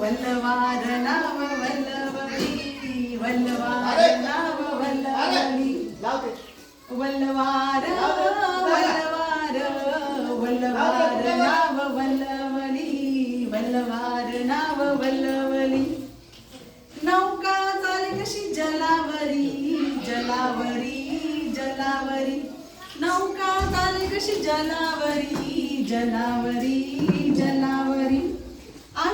वल्लवार नाव वल्लवली वल्लवार नाव वल्लवार वल्लवार वल्लवार नाव वल्लवली वल्लवार नाव वल्लवली नौका चाले कशी जलावरी जलावरी जलावरी नौका चाले कशी जलावरी जलावरी जलावरी.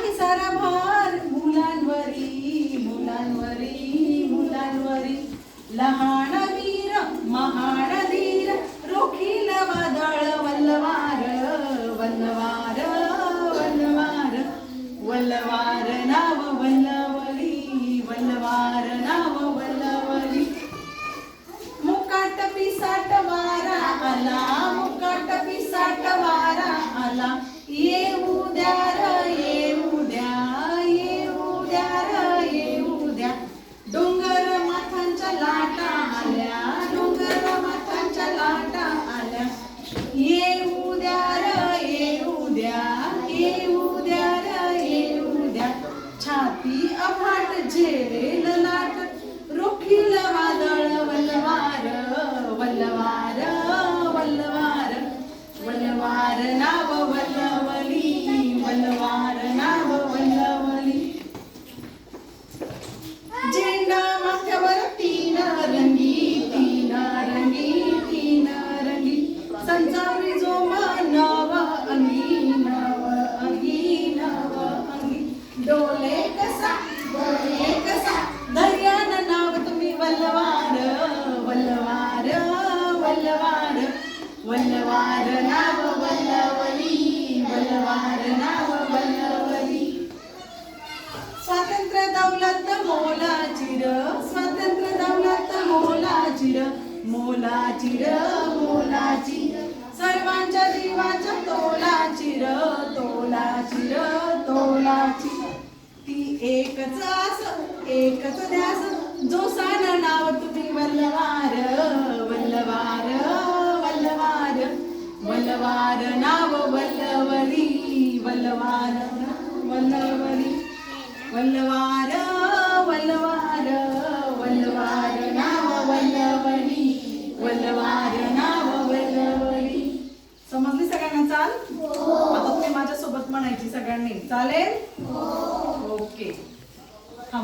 आणि सारा भार मुलांवरी मुलांवरी मुलांवरी. लहान वीर महान धीर रोखील वादळ वल्लवार वल्लवार वल्लवार वल्लवार. अफाट झेलेल लाट रोखील वादळ वल्लवार वल्लवार वल्लवार वल्लवार नाव वल्लवली वल्लवार नाव वल्लवली. झेंडा माथ्यावर तीन रंग स्वातंत्र्य दौलत मोलाची र स्वातंत्र्य दौलत मोलाची र मोलाची र मोलाची सर्वांच्या जीवाच्या तोलाची र तोलाची र तोलाची ती एकच आस एकच ध्यास. जो सान नाव तुम्ही वल्लवार वल्लवरी. वल्लवार वल्लवार वल्लवार नाव वल्लवली वल्लवार नाव वल्लवली समजली सगळ्यांना चाल? आता तुम्ही माझ्यासोबत म्हणायची सगळ्यांनी. चालेल? ओके. हा